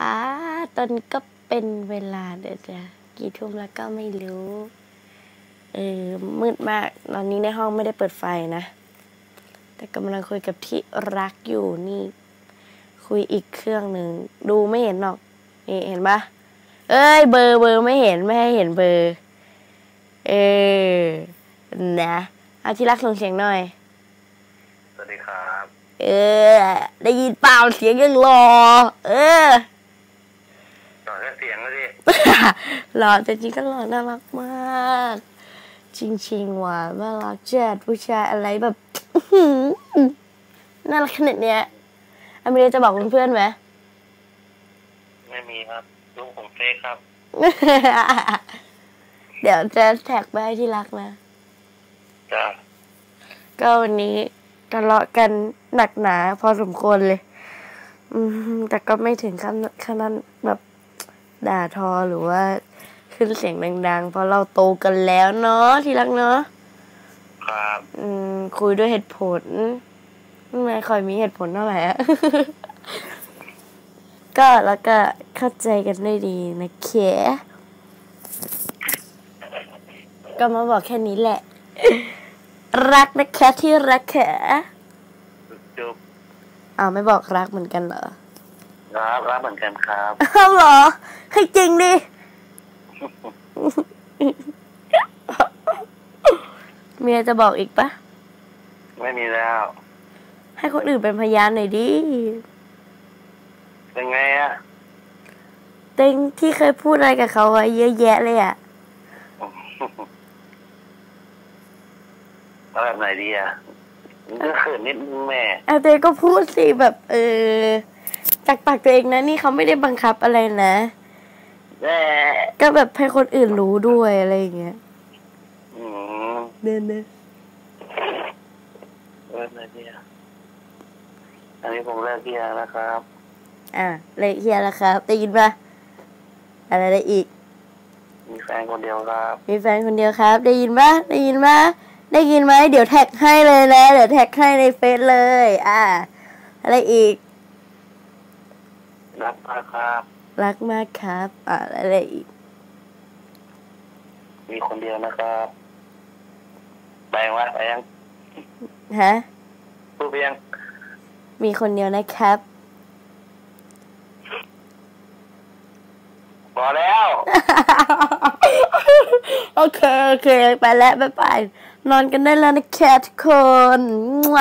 อ่าตอนนี้ก็เป็นเวลาเดี๋ยวจะกี่ทุ่มแล้วก็ไม่รู้ เออ มืดมาก ตอนนี้ในห้องไม่ได้เปิดไฟนะ แต่กำลังคุยกับที่รักอยู่นี่ คุยอีกเครื่องหนึ่ง ดูไม่เห็นหรอก นี่เห็นปะเอ้ย เบอร์เบอร์ไม่เห็นไม่ให้เห็นเบอร์ เออ นะเอาที่รักส่งเสียงหน่อย สวัสดีครับ เออ ได้ยินเปล่าเสียงยังรอ เออต่อแค่เสียงก็ดิ หล่อแต่จริงก็หล่อน่ารักมาก จริงๆว่ะน่ารักจัดผู้ชายอะไรแบบอื้อหือน่ารักขนาดเนี้ยอามิเรจะบอกเพื่อนๆไหมไม่มีครับลูกผมเฟกครับ เดี๋ยวจะแท็กไปให้ที่รักนะจ้าก็วันนี้ทะเลาะกันหนักหนาพอสมควรเลย อืมแต่ก็ไม่ถึงขั้นขนาดแบบ ด่าทอหรือว่าขึ้นเสียงดังๆ เพราะเราโตกันแล้วเนาะที่รักเนาะครับอืมคุยด้วยเหตุผลไม่ค่อยมีเหตุผลเท่าไหร่อะก็แล้วก็เข้าใจกันได้ดีนะเคก็มาบอกแค่นี้แหละ รักนะคะที่รักแขจุ๊บอ้าวไม่บอกรักเหมือนกันเหรอ รับรับเหมือนกันครับอ้าวเหรอให้จริงดิมีอะไรจะบอกอีกปะไม่มีแล้ว ให้คนอื่นเป็นพยานหน่อยดิเป็นไงอะเต็งที่เคยพูดอะไรกับเขาไว้เยอะแยะเลยอะเอาแบบไหนดีอะมันก็เขินนิดนึงแม่เอาเต็งก็พูดสิแบบ เออ จากปากตัวเองนะนี่เขาไม่ได้บังคับอะไรนะ ก็แบบให้คนอื่นรู้ด้วยอะไรอย่างเงี้ยเดินเดินเอาแบบไหนดีอะอันนี้ผมเลิกเที่ยงนะครับ อะเลยเฮียแล้วครับได้ยินปะอะไรได้อีก มีแฟนคนเดียวครับ มีแฟนคนเดียวครับ ได้ยินปะได้ยินปะได้ยินไหมเดี๋ยวแท็กให้เลยนะเดี๋ยวแท็กให้ในเฟซเลย อ่า อะไรอีก รักมากครับ รักมากครับอ่าอะไรอีก มีคนเดียวนะครับไปยังวะไปยังฮะพูดไปยัง มีคนเดียวนะครับ พอแล้ว โอเค โอเค ไปแล้ว บ๊ายบาย นอนกันได้แล้วนะแคทุกคนมั่ว